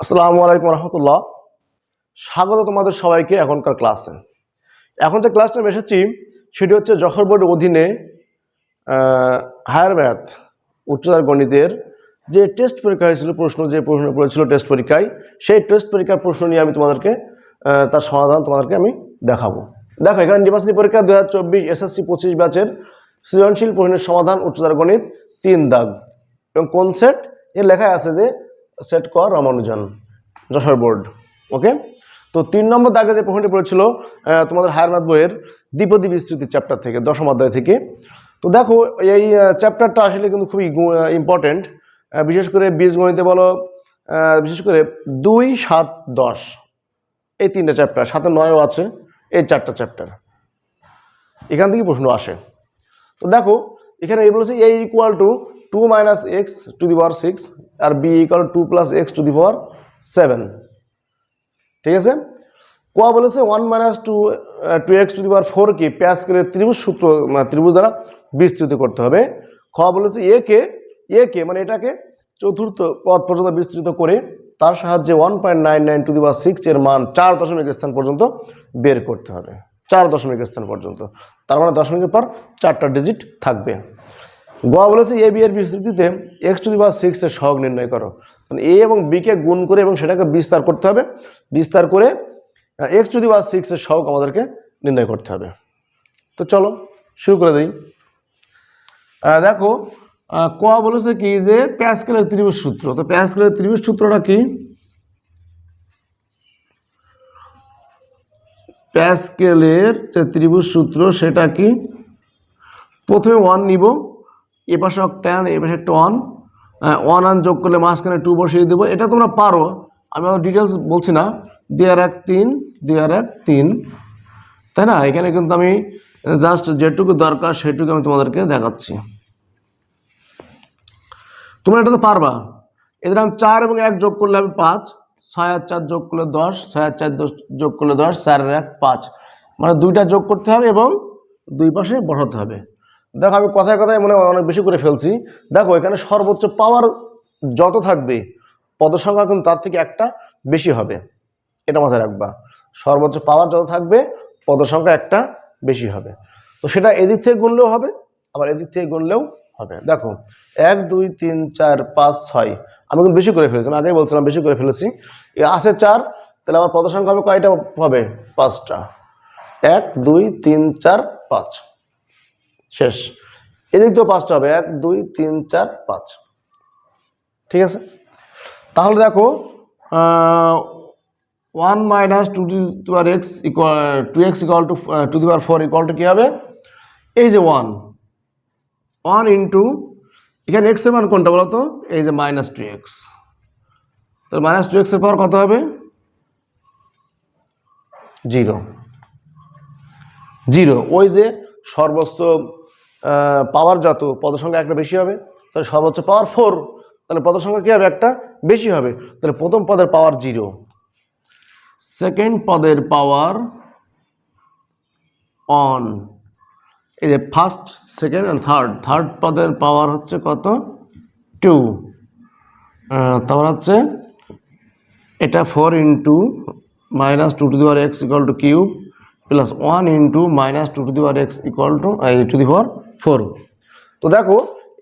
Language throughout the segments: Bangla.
আসসালামু আলাইকুম রহমতুল্লাহ। স্বাগত তোমাদের সবাইকে এখনকার ক্লাসে। এখন যে ক্লাসটা এসেছি, সেটি হচ্ছে জহর বোর্ডের অধীনে হায়ার ম্যাথ, উচ্চতর গণিতের যে টেস্ট পরীক্ষা হয়েছিল, প্রশ্ন যে প্রশ্ন পড়েছিল টেস্ট পরীক্ষায়, সেই টেস্ট পরীক্ষার প্রশ্ন নিয়ে আমি তোমাদেরকে তার সমাধান তোমাদেরকে আমি দেখাবো। দেখো, এখানে নির্বাচনী পরীক্ষা দু হাজার চব্বিশ এসএসসি পঁচিশ ব্যাচের সৃজনশীল প্রশ্নের সমাধান উচ্চতর গণিত তিন দাগ। এবং কোন সেট এর লেখায় আছে যে সেট কর রামানুজন, যশোর বোর্ড, ওকে? তো তিন নম্বর দাগে যে প্রশ্নটি পড়েছিল তোমাদের হায়ার ম্যাথ বইয়ের দ্বিপদী বিস্তৃতি চ্যাপ্টার থেকে, দশম অধ্যায় থেকে। তো দেখো, এই চ্যাপ্টারটা আসলে কিন্তু খুবই ইম্পর্টেন্ট বিশেষ করে বীজগণিতে বলো বিশেষ করে দুই, সাত, দশ। এই তিনটা চ্যাপ্টার সাথে নয়ও আছে, এই চারটা চ্যাপ্টার এখান থেকে প্রশ্ন আসে। তো দেখো, এখানে এই বলেছে A equal to two minus x to the power six R B equal to plus x to the power seven ঠিক আছে? কোয়া বলেছে one minus two two x to the power four কে প্যাসকেলের ত্রিভুজ সূত্র ত্রিভুজ দ্বারা বিস্তৃত করতে হবে। খ বলেছে এ কে এ কে মানে এটাকে চতুর্থ পদ পর্যন্ত বিস্তৃত করে তার সাহায্যে one point nine nine to the power six এর মান চার দশমিক স্থান পর্যন্ত বের করতে হবে। চার দশমিক স্থান পর্যন্ত। তার মানে দশমিকের পর চারটা ডিজিট থাকবে। গোয়া বলেছে এ বি এর বিস্তৃতিতে এক্স টু দি পাওয়ার সিক্সের সহগ নির্ণয় করো। মানে এ এবং বিকে গুণ করে এবং সেটাকে বিস্তার করতে হবে। বিস্তার করে এক্স টু দি পাওয়ার সিক্সের সহগ আমাদেরকে নির্ণয় করতে হবে। তো চলো, শুরু করে দিই। দেখো কোয়া বলেছে কি যে প্যাসকেলের ত্রিভুজ সূত্র। তো প্যাসকেলের ত্রিভুজ সূত্রটা কি? প্যাসকেলের যে ত্রিভুজ সূত্র, সেটা কি? প্রথমে ওয়ান নিব। এ পাশে একটা ওয়ান এ পাশে একটা ওয়ান ওয়ান আন যোগ করলে মাঝখানে টু বসিয়ে দেবো। এটা তোমরা পারো। আমি অত ডিটেলস বলছি না। দুই আর এক, তিন, দুই আর এক, তিন। তাই না? এখানে কিন্তু আমি জাস্ট যেটুকু দরকার সেটুকু আমি তোমাদেরকে দেখাচ্ছি। তোমরা এটা তো পারবা। এদের আমি চার এবং এক যোগ করলে আমি পাঁচ, ছয় আর চার যোগ করলে দশ, ছয় আর চার যোগ করলে দশ, চার এক, পাঁচ। মানে দুইটা যোগ করতে হবে এবং দুই পাশে বসাতে হবে। দেখো, আমি কথায় কথায় মনে অনেক বেশি করে ফেলছি। দেখো, এখানে সর্বোচ্চ পাওয়ার যত থাকবে, পদসংখ্যা কিন্তু তার থেকে একটা বেশি হবে। এটা মাথায় রাখবা। সর্বোচ্চ পাওয়ার যত থাকবে, পদসংখ্যা একটা বেশি হবে। তো সেটা এদিক থেকে গুনলেও হবে, আবার এদিক থেকে গুনলেও হবে। দেখো, এক, দুই, তিন, চার, পাঁচ, ছয়। আমি কিন্তু বেশি করে ফেলেছি, আমি আগেই বলছিলাম বেশি করে ফেলেছি। আছে চার, তাহলে আমার পদসংখ্যা হবে কয়টা? হবে পাঁচটা। এক, দুই, তিন, চার, পাঁচ। শেষ। এদিক তো পাঁচটা হবে। এক, দুই, তিন, চার, পাঁচ। ঠিক আছে? তাহলে দেখো one minus two two R x equal to x equal to two the power four equal to কী হবে? এই যে ওয়ান ওয়ান ইন্টু এখানে এক্সের মান কোনটা বলো তো? এই যে মাইনাস টু এক্স তাহলে মাইনাস টু এক্সের পাওয়ার কত হবে? জিরো জিরো ওই যে সর্বোচ্চ পাওয়ার যত পদসংখ্যা একটা বেশি হবে, তাহলে সর্বোচ্চ পাওয়ার ফোর তাহলে পদসংখ্যা কী হবে? একটা বেশি হবে, তাহলে প্রথম পদের পাওয়ার জিরো সেকেন্ড পদের পাওয়ার অন এই যে first second and third third পদের পাওয়ার হচ্ছে কত? টু তারপর হচ্ছে এটা four into minus two two the power x equal to cube plus one into minus two two the power x equal to two the power four. তো দেখো,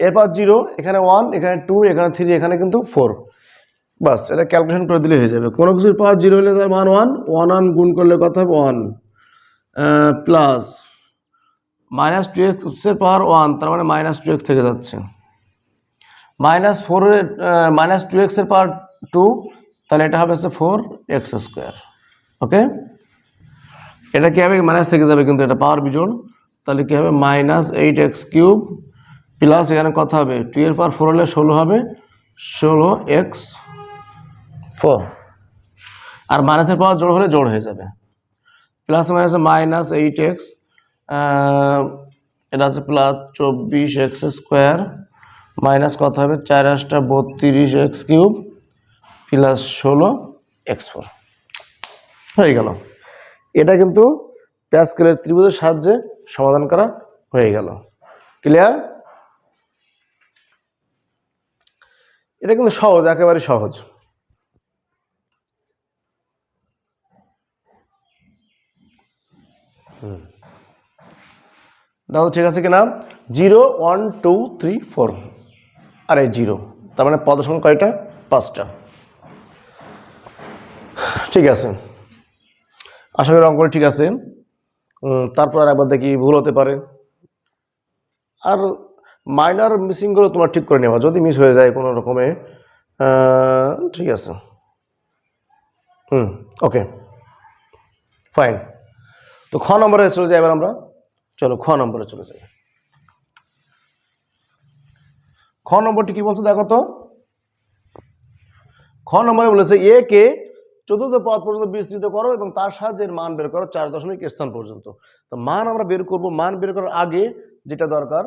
এরপর জিরো, এখানে ওয়ান, এখানে টু, এখানে থ্রি, এখানে কিন্তু ফোর। বাস, এটা ক্যালকুলেশন করে দিলে হয়ে যাবে। কোনো কিছুর পাওয়ার জিরো হলে তার মান ওয়ান ওয়ান ওয়ান গুণ করলে কত হবে? ওয়ান। প্লাস মাইনাস টু এক্সের পাওয়ার ওয়ান, তার মানে মাইনাস টু এক্স থেকে যাচ্ছে। মাইনাস ফোরের মাইনাস টু এক্সের পাওয়ার টু, তাহলে এটা হবে হচ্ছে ফোর এক্স স্কোয়ার। ওকে? এটা কী হবে? মাইনাস থেকে যাবে কিন্তু এটা পাওয়ার বিজোড়। তাহলে কী হবে? Minus eight x cube plus এখানে কত হবে? টু এর পাওয়ার ফোর হলে ষোলো হবে। ষোলো এক্স ফোর। আর মাইনাসের পাওয়ার জোড় হলে জোড় হয়ে যাবে। Plus minus minus eight x এটা হচ্ছে প্লাস চব্বিশ এক্স স্কোয়ার। মাইনাস কত হবে? চার আটটা বত্রিশ এক্স কিউব প্লাস ষোলো এক্স ফোর। হয়ে গেল। এটা কিন্তু প্যাসকেলের ত্রিভুজের সাহায্যে সমাধান করা হয়ে গেল। ক্লিয়ার এটা কিন্তু সহজ একেবারে সহজ। দাদা ঠিক আছে কিনা? Zero, one, two, three, four. আর এই জিরো। তার মানে পদ সংখ্যা কয়টা? পাঁচটা। ঠিক আছে। আশা করি অঙ্কটা ঠিক আছে। তারপর একবার দেখি ভুল হতে পারে। আর মাইনার মিসিংগুলো তোমার ঠিক করে নেওয়া যদি মিস হয়ে যায় কোনো রকমে। ঠিক আছে। হুম ওকে ফাইন তো খ নম্বরে চলে যাই এবার আমরা। চলো, খ নম্বরে চলে যাই। খ নম্বরটি কি বলছে দেখো তো? খ নম্বরে বলেছে, এ কে চতুর্থ পদ পর্যন্ত বিস্তৃত করো এবং তার সাহায্যে মান বের করো চার দশমিক স্থান পর্যন্ত। তো মান আমরা বের করব, মান বের করার আগে যেটা দরকার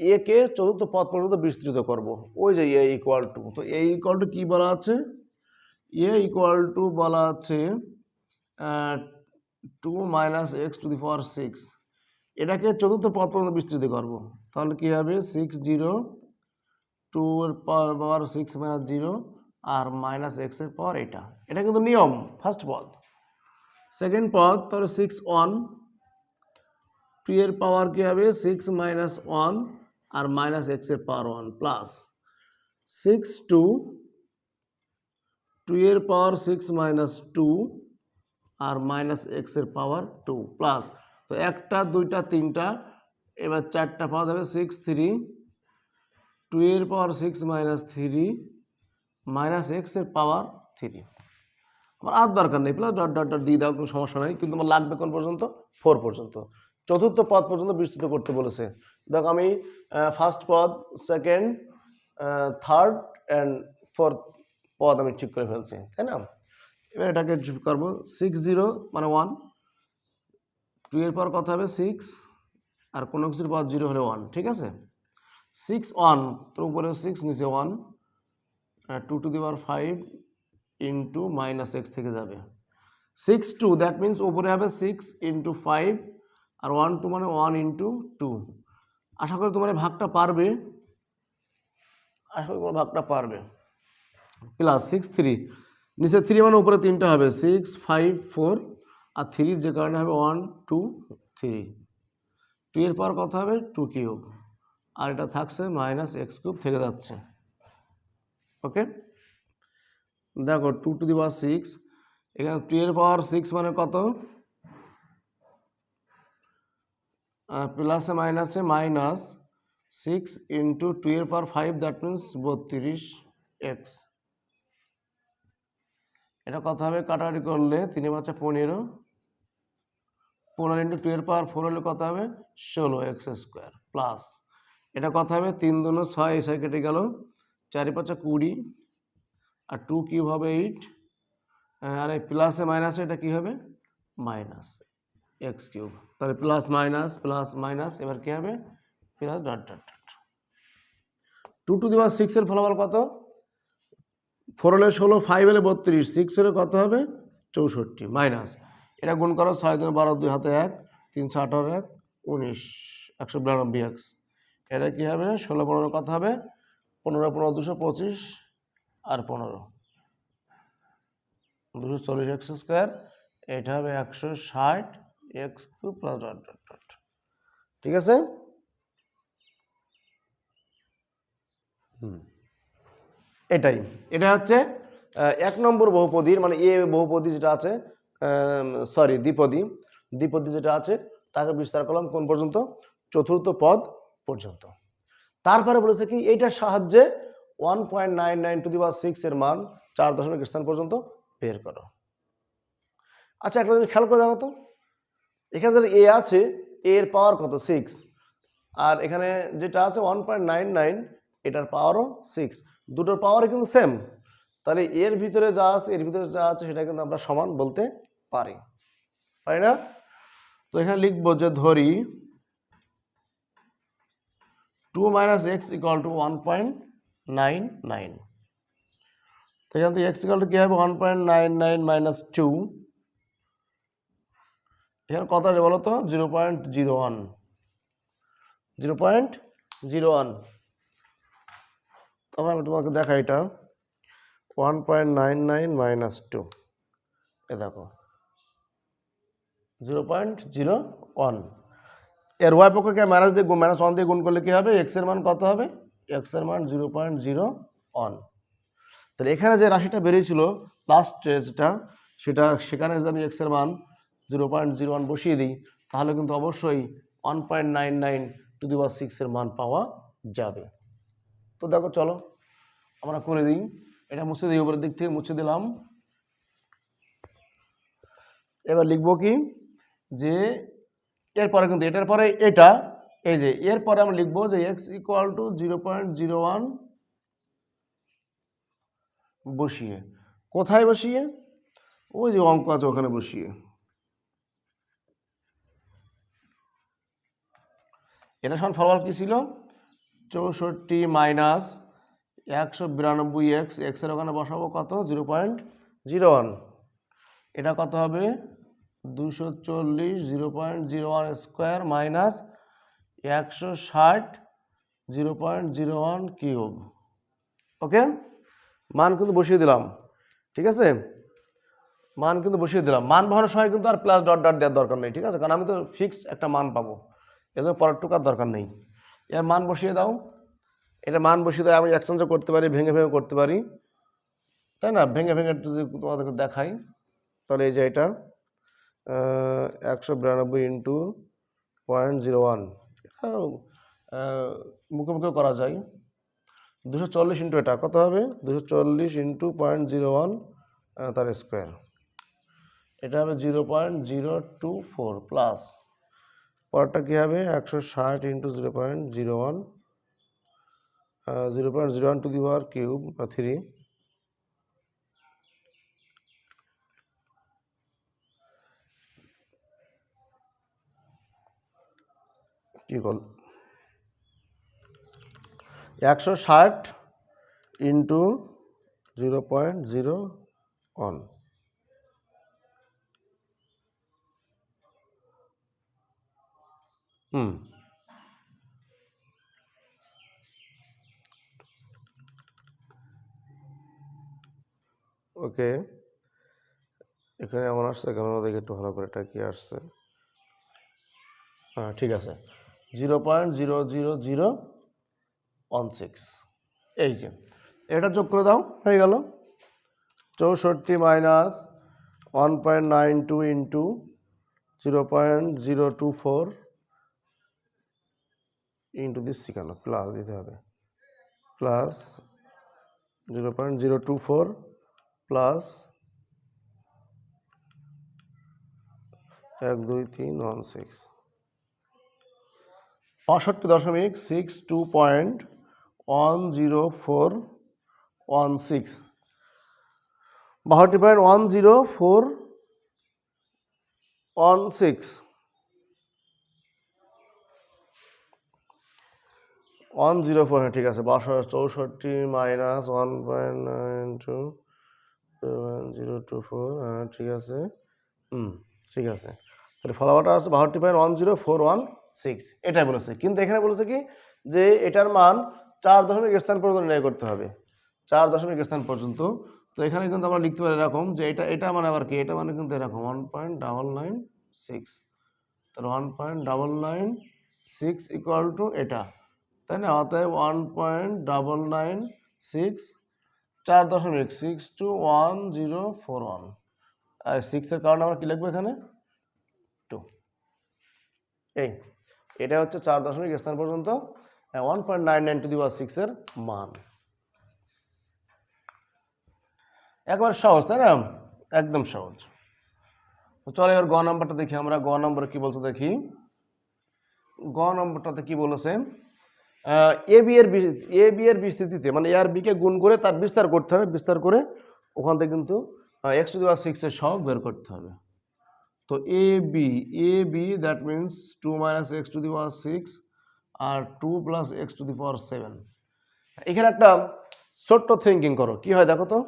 এ কে চতুর্থ পদ পর্যন্ত বিস্তৃত করব। ওই যে এ ইকুয়াল টু তো এ ইকুয়াল টু কি বলা আছে? এ ইকুয়াল টু বলা আছে two minus x to the power six এটাকে চতুর্থ পদ পর্যন্ত বিস্তৃত করব। তাহলে কি হবে? Six zero two power six minus zero আর মাইনাস এক্সের পাওয়ার এটা। এটা কিন্তু নিয়ম ফার্স্ট পদ। সেকেন্ড পদ, তাহলে সিক্স ওয়ান টু এর পাওয়ার কী হবে? সিক্স মাইনাস ওয়ান আর মাইনাস এক্সের power one plus six two two এর পাওয়ার সিক্স মাইনাস টু আর মাইনাস এক্সের পাওয়ার টু প্লাস তো একটা, দুইটা, তিনটা, এবার চারটা পাওয়া যাবে সিক্স থ্রি টু এর power six minus three minus এক্সের পাওয়ার থ্রি। আমার আর দরকার নেই, প্লাস ডট ডট ডট দিয়ে দেওয়ার কোনো সমস্যা নেই, কিন্তু আমার লাগবে কোন পর্যন্ত? ফোর পর্যন্ত। চতুর্থ পদ পর্যন্ত বিস্তৃত করতে বলেছে। দেখো আমি ফার্স্ট পদ সেকেন্ড থার্ড অ্যান্ড ফোর্থ পদ আমি ঠিক করে ফেলছি, তাই না? এবার এটাকে করব সিক্স জিরো মানে ওয়ান টু এর পর কথা হবে? সিক্স আর কোনো কিছুর পর জিরো হলে ওয়ান ঠিক আছে? সিক্স ওয়ান তো উপরে সিক্স নিচে one two to the power five into minus x থেকে যাবে। সিক্স টু দ্যাট মিন্স উপরে হবে সিক্স ইন্টু ফাইভ আর ওয়ান টু মানে ওয়ান ইন্টু টু আশা করি তোমার ভাগটা পারবে। আশা করি তোমার ভাগটা পারবে। প্লাস সিক্স থ্রি নিচে থ্রি মানে উপরে তিনটা হবে। সিক্স ফাইভ ফোর আর থ্রির যে কারণে হবে ওয়ান টু থ্রি টু এর পর কথা হবে? Two cube. আর এটা থাকছে মাইনাস এক্স কিউব থেকে যাচ্ছে। ওকে দেখো two to the power six এখানে টু এর পাওয়ার সিক্স মানে কত? প্লাসে মাইনাসে মাইনাস সিক্স ইন্টু টু এর পাওয়ার ফাইভ দ্যাট মিন্স বত্রিশ এক্স এটা কত হবে? কাটাকাটি করলে তিনে বাচ্চা পনেরো। পনেরো ইন্টু টু পাওয়ার ফোর হলে কত হবে? ষোলো এক্স স্কোয়ার প্লাস এটা কত হবে? তিন দুনো ছয় এসে কেটে গেল। চারি পাঁচা কুড়ি আর টু কিউব হবে এইট আর এই প্লাসে মাইনাসে এটা কী হবে? মাইনাস এক্স কিউব তাহলে প্লাস মাইনাস প্লাস মাইনাস এবার কী হবে? Plus dot dot dot two to দিবার সিক্সের ফলাফল কত? ফোর হলে ষোলো ফাইভ হলে বত্রিশ সিক্স হলে কত হবে? চৌষট্টি মাইনাস এটা গুণ করো ছয় দিন বারো দুই হাতে এক তিনশো আঠারো এক, উনিশ, একশো বিরানব্বই এক্স এটা কী হবে? ষোলো পনেরো কত হবে? পনেরো পনেরো, দুশো পঁচিশ আর পনেরো। দুশো চল্লিশ এক্স স্কোয়ার, এটা হবে একশো ষাট x cube plus dot dot dot ঠিক আছে? এটাই। এটা হচ্ছে এক নম্বর বহুপদীর মানে এ বহুপদী যেটা আছে সরি দ্বিপদী। দ্বিপদী যেটা আছে, তাকে বিস্তার করলাম কোন পর্যন্ত? চতুর্থ পদ পর্যন্ত। তারপরে বলেছে কি, এইটার সাহায্যে one point nine nine two the বা সিক্স এর মান, চার দশমিক স্থান পর্যন্ত বের করো। আচ্ছা একটা জিনিস খেয়াল করে দেখো তো, এখানে যেটা এ আছে এর পাওয়ার কত? সিক্স আর এখানে যেটা আছে ওয়ান পয়েন্ট নাইন নাইন এটার পাওয়ারও সিক্স দুটোর পাওয়ারই কিন্তু সেম তাহলে এর ভিতরে যা আছে, এর ভিতরে যা আছে, সেটা কিন্তু আমরা সমান বলতে পারি। পারি না? তো এখানে লিখব যে ধরি two minus x equal to one point nine nine. তো এখান থেকে এক্স ইকাল টু কী হবে? One point nine nine minus two. এখানে কত আছে বলো তো? Zero point zero one. Zero point zero one. তবে আমি তোমাকে দেখাই এটা। One point nine nine minus two. এ দেখো। Zero point zero one. এর ওয়াই পক্ষকে মাইনাস দিয়ে মাইনাস ওয়ান দিয়ে গুণ করলে কী হবে? এক্সের মান কত হবে? এক্সের মান জিরো পয়েন্ট জিরো ওয়ান তাহলে এখানে যে রাশিটা বেরিয়েছিল লাস্ট স্টেজটা সেটা, সেখানে যদি আমি এক্সের মান জিরো পয়েন্ট জিরো ওয়ান বসিয়ে দিই, তাহলে কিন্তু অবশ্যই one point nine nine two the power সিক্সের মান পাওয়া যাবে। তো দেখো, চলো, আমরা করে দিই। এটা মুছে দিই, উপরের দিক থেকে মুছে দিলাম। এবার লিখব কি? যে এরপরে কিন্তু এটার পরে এটা, এই যে, এরপরে আমরা লিখব যে x equal to zero point zero one বসিয়ে। কোথায় বসিয়ে? ওই যে অঙ্ক আছে ওখানে বসিয়ে। এটা সমান ফলাফল কী ছিল? চৌষট্টি মাইনাস একশো বিরানব্বই এক্স এক্সের ওখানে বসাবো কত? জিরো পয়েন্ট জিরো ওয়ান এটা কত হবে? দুশো চল্লিশ, zero point zero one square minus একশো ষাট, zero point zero one cube. Okay? মান কিন্তু বসিয়ে দিলাম। ঠিক আছে? মান কিন্তু বসিয়ে দিলাম। মান বসানোর সময় কিন্তু আর প্লাস ডট ডট দেওয়ার দরকার নেই, ঠিক আছে? কারণ আমি তো ফিক্সড একটা মান পাবো। এজন্য পরের টুকার দরকার নেই। এর মান বসিয়ে দাও। এটা মান বসিয়ে দেয় আমি এক্সচেঞ্জও করতে পারি, ভেঙে ভেঙে করতে পারি। তাই না? ভেঙে ভেঙে যদি তোমাদেরকে দেখাই, তাহলে এই যে এটা। একশো বিরানব্বই ইন্টু পয়েন্ট জিরো ওয়ান মুখে মুখে করা যায়। দুশো চল্লিশ ইন্টু এটা, কত হবে? দুশো চল্লিশ ইন্টু পয়েন্ট জিরো ওয়ান তার স্কোয়ার এটা হবে zero point zero two four plus পরটা কী হবে? একশো ষাট into zero point zero one zero point zero one to the power cube three কী কল একশো ষাট into zero point zero one hmm. Okay. এখানে এমন আসছে কেন দেখি একটু ভালো করে এটা কি আসছে। হ্যাঁ ঠিক আছে। Zero point zero zero zero one six. এই যে, এটা যোগ করে দাও, হয়ে গেল। চৌষট্টি minus one point nine two into zero point zero two four into দিচ্ছি কেন? প্লাস দিতে হবে। Plus zero point zero two four plus এক দুই তিন ওয়ান সিক্স। পঁয়ষট্টি দশমিক six two point one zero four one six বাষট্টি point one zero four one six one zero four হ্যাঁ ঠিক আছে বারোশো চৌষট্টি, minus one point nine two zero two four হ্যাঁ ঠিক আছে। হুম, ঠিক আছে। তাহলে ফলাফলটা আছে বাষট্টি point one zero four one six এটাই বলেছে। কিন্তু এখানে বলেছে কি? যে এটার মান চার দশমিক স্থান পর্যন্ত নির্ণয় করতে হবে। চার দশমিক স্থান পর্যন্ত। তো এখানে কিন্তু আমরা লিখতে পারি এরকম যে এটা এটা মানে আবার কি? এটা মানে কিন্তু এরকম one point double nine six তাহলে one point double nine six equal to এটা। তাই না? অতএব one point double nine six চার দশমিক six two one zero four one আর সিক্সের কারণে আমরা কী লিখব এখানে? টু এই। এটা হচ্ছে চার দশমিক স্থান পর্যন্ত one point nine nine two the power সিক্সের মান। একবার সহজ, তাই না? একদম সহজ। চলো এবার গ নম্বরটা দেখি আমরা। গ নম্বরে কি বলছে দেখি। গ নম্বরটাতে কি বলেছে? এ বি এর এ বি এর বিস্তৃতিতে মানে এ আর বিকে গুণ করে তার বিস্তার করতে হবে। বিস্তার করে ওখান থেকে কিন্তু এক্স টু দি পাওয়ার সিক্সের সহগ বের করতে হবে। তো A B A B that means two minus x to the power six R two plus x to the power seven এখানে একটা ছোট্ট থিঙ্কিং করো, কি হয় দেখো তো?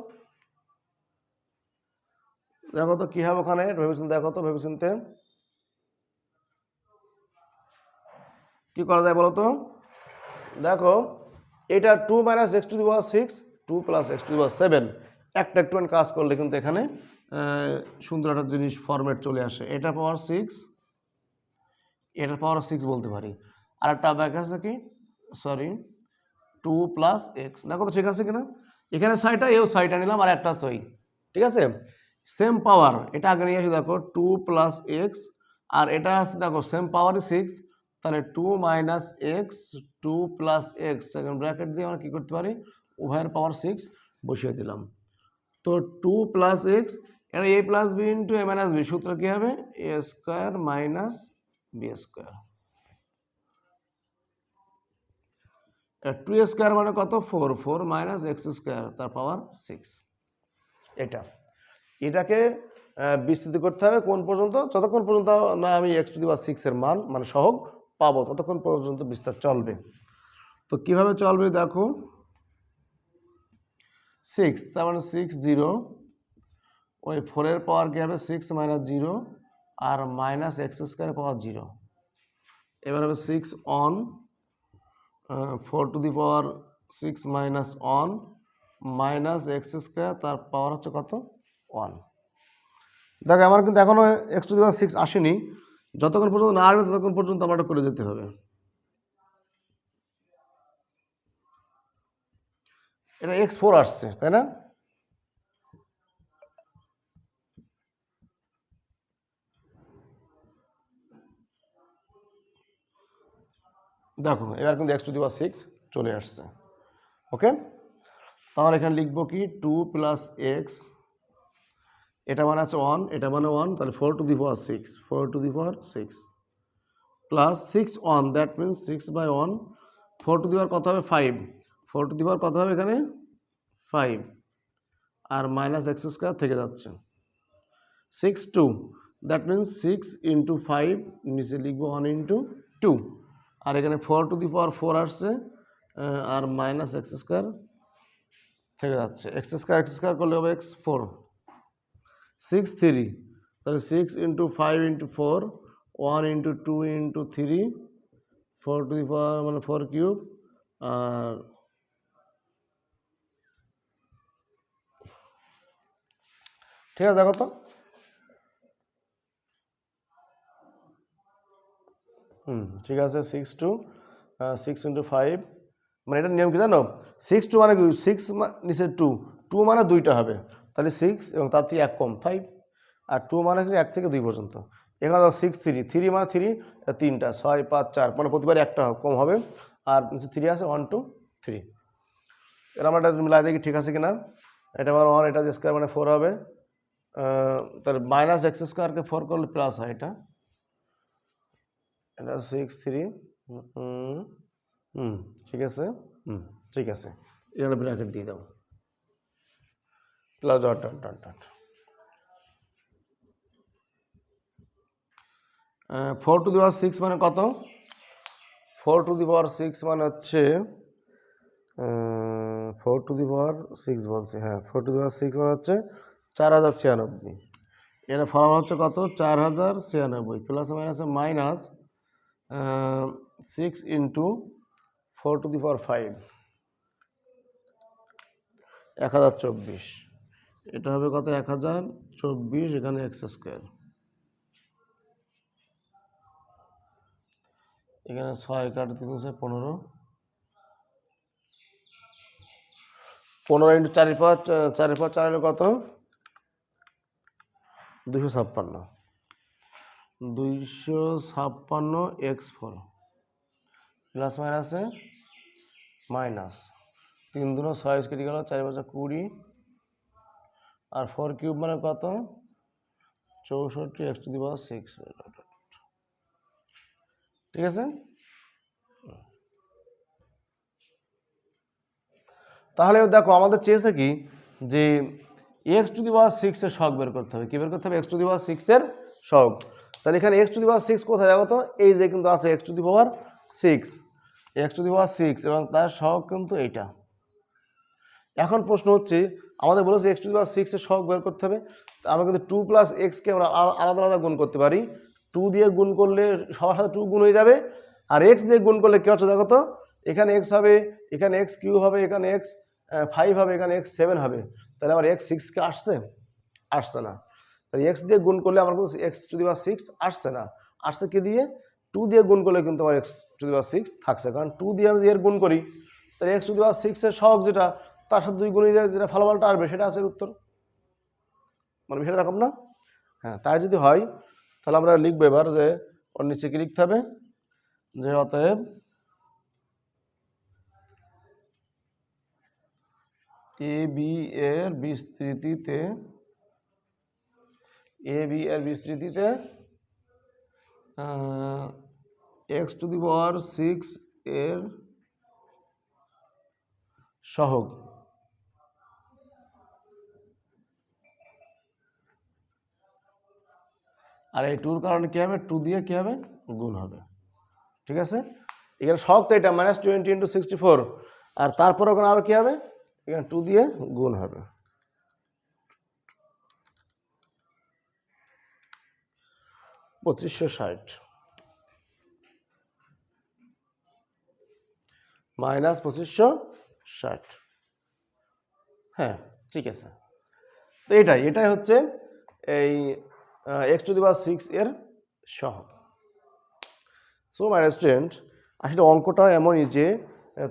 দেখো তো কী হবে ওখানে? ভেবেচিন্তে দেখো তো, ভেবেচিন্তে। কী করা যায় বলো তো? দেখো, এটা two minus x to the power six two plus x to the power seven একটা একটু কাজ করলে কিন্তু এখানে সুন্দর একটা জিনিস ফরম্যাট চলে আসে। এটা পাওয়ার সিক্স এটার পাওয়ার সিক্স বলতে পারি। আর একটা ব্যাক আছে কি? সরি টু প্লাস এক্স দেখো তো ঠিক আছে কিনা? এখানে ছয়টা এও ছয়টা নিলাম, আর একটা ছয় ঠিক আছে? সেম পাওয়ার এটা আগে নিয়ে আসি, দেখো টু প্লাস এক্স আর এটা আছে, দেখো সেম পাওয়ারই সিক্স তাহলে two minus x two plus x second bracket দিয়ে আমরা কী করতে পারি? উভয়ের পাওয়ার সিক্স বসিয়ে দিলাম। তো টু প্লাস এক্স এটা A plus B into A minus B সূত্র কী হবে? A square minus B square two square মানে কত? Four four minus x square তার পাওয়ার সিক্স এটা। এটাকে বিস্তৃত করতে হবে কোন পর্যন্ত? যতক্ষণ পর্যন্ত না আমি এক্স টু দি বা সিক্সের মান মানে সহগ পাবো, ততক্ষণ পর্যন্ত বিস্তার চলবে। তো কীভাবে চলবে দেখো? সিক্স তার মানে সিক্স জিরো ওই ফোরের পাওয়ার কী হবে? সিক্স মাইনাস জিরো আর মাইনাস এক্স স্কোয়ারের পাওয়ার জিরো এবার হবে six on four to the power six minus on minus x square তার পাওয়ার হচ্ছে কত? ওয়ান দেখো, আমার কিন্তু এখনও x to the power six আসেনি। যতক্ষণ পর্যন্ত না আসবে, ততক্ষণ পর্যন্ত আমার করে যেতে হবে। এটা এক্স ফোর আসছে, তাই না? দেখো, এবার কিন্তু x to the power six চলে আসছে। ওকে তাহলে এখানে লিখব কি? টু প্লাস এক্স এটা মানে আছে ওয়ান এটা মানে ওয়ান তাহলে four to the power six four to the power six plus six one that means six by one four to the power কত হবে? Five four to the power কত হবে এখানে? ফাইভ আর মাইনাস এক্স স্কোয়ার থেকে যাচ্ছে। Six two that means six into five নিচে লিখব ওয়ান ইন্টু টু আর এখানে four to the power four আসছে আর মাইনাস এক্স স্কোয়ার থেকে যাচ্ছে। এক্স স্কোয়ার এক্স স্কোয়ার করলে হবে এক্স ফোর সিক্স থ্রি তাহলে six into five into four one into two into three four to the power মানে ফোর কিউব আর ঠিক আছে, দেখো তো? হুম, ঠিক আছে six two six into five মানে এটার নিয়ম কি জানো? সিক্স টু মানে কি? সিক্স নিচে টু টু মানে দুইটা হবে। তাহলে সিক্স এবং তার থেকে এক কম ফাইভ আর টু মানে হচ্ছে এক থেকে দুই পর্যন্ত। এখানে দেখো সিক্স থ্রি থ্রি মানে থ্রি তিনটা, ছয়, পাঁচ, চার মানে প্রতিবার একটা কম হবে। আর নিচে থ্রি আছে ওয়ান টু থ্রি এর আমরা এটা মিলাই দেখি ঠিক আছে কিনা? এটা আমার ওয়ান এটা স্কোয়ার মানে ফোর হবে। তাহলে মাইনাস এক্স স্কোয়ারকে ফোর করলে প্লাস হয় এটা। এটা সিক্স থ্রি হুম ঠিক আছে? হুম। ঠিক আছে। এটা ব্র্যাকেট দিয়ে দাও। Plus dot dot dot dot four to the power six মানে কত? Four to the power six মানে হচ্ছে four to the power six বলছি হ্যাঁ four to the power six মানে হচ্ছে চার হাজার ছিয়ানব্বই। এটা ফর্ম হচ্ছে কত? চার হাজার ছিয়ানব্বই প্লাস মাইনাসে minus six into four to the power five এক হাজার চব্বিশ। এটা হবে কত? এক হাজার চব্বিশ এখানে এক্স স্কোয়ার এখানে ছয় কাট দিতেছে পনেরো। পনেরো ইন্টু চারের চারের পর চার হলো কত? দুশো ছাপ্পান্ন। দুইশো ছাপ্পান্ন এক্স ফোর। প্লাস মাইনাসে মাইনাস। তিন দুনো ছয় কেটে গেল, চারি পাঁচা কুড়ি। আর ফোর কিউব মানে কত? চৌষট্টি, এক্স টু দি সিক্স। ঠিক আছে? তাহলে দেখো, আমাদের চেয়েছে কি? যে এক্স টু দি পাওয়ার সিক্সের শখ বের করতে হবে। কী বের করতে হবে? এক্স টু দি পাওয়ার সিক্সের শখ। তাহলে এখানে x to the power six কোথায় যাব তো? এই যে কিন্তু আছে x to the power six x to the power six এবং তার শখ কিন্তু এইটা। এখন প্রশ্ন হচ্ছে, আমাদের বলেছে এক্স টু দি পাওয়ার সিক্সের শখ বের করতে হবে। আমরা কিন্তু টু প্লাস এক্সকে আমরা আলাদা আলাদা গুণ করতে পারি। টু দিয়ে গুণ করলে সবার সাথে টু গুণ হয়ে যাবে। আর এক্স দিয়ে গুণ করলে কী হচ্ছে দেখো তো? এখানে এক্স হবে, এখানে এক্স কিউ হবে, এখানে এক্স ফাইভ হবে, এখানে এক্স সেভেন হবে। তাহলে আমার এক্স সিক্সকে আসছে? আসছে না। তাহলে এক্স দিয়ে গুণ করলে আমার কিন্তু x to the power six আসছে না। আসছে কি দিয়ে? টু দিয়ে গুণ করলে কিন্তু আমার x to the power six থাকছে। কারণ টু দিয়ে আমি এর গুণ করি, তাহলে এক্স টু দি পাওয়ার সিক্সের সহগ যেটা, তার সাথে দুই গুণে যেটা ফলাফলটা আসবে, সেটা আছে উত্তর। মানে বিষয়টা এরকম না? হ্যাঁ তাই যদি হয়, তাহলে আমরা লিখব এবার যে, ওর নিচে কি লিখতে হবে? যে অতএব এ বি এর বিস্তৃতিতে এ বি এর বিস্তৃতিতে x to the power six এর সহগ। আর এই টুর কারণে কী হবে? টু দিয়ে কী হবে? গুণ হবে। ঠিক আছে? এখানে শখ তো এটা minus twenty into sixty four আর তারপরে ওখানে আরও কী হবে? এখানে টু দিয়ে গুণ হবে। পঁচিশশো ষাট। মাইনাস পঁচিশশো ষাট। হ্যাঁ ঠিক আছে। তো এটাই এটাই হচ্ছে এই x to the power six এর সহ সো মাই স্টুডেন্ট আসলে অঙ্কটা এমনই যে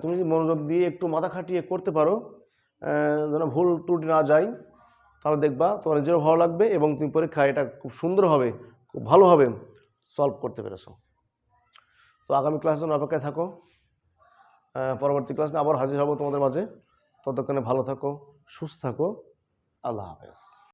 তুমি যদি মনোযোগ দিয়ে একটু মাথা খাটিয়ে করতে পারো যেন ভুল ত্রুটি না যায়, তাহলে দেখবা তোমার নিজেরও ভালো লাগবে এবং তুমি পরীক্ষায় এটা খুব সুন্দরভাবে খুব ভালোভাবে সলভ করতে পেরেছ। তো আগামী ক্লাসের জন্য অপেক্ষায় থাকো। পরবর্তী ক্লাসে আবার হাজির হব তোমাদের মাঝে। ততক্ষণে ভালো থাকো, সুস্থ থাকো। আল্লাহ হাফেজ।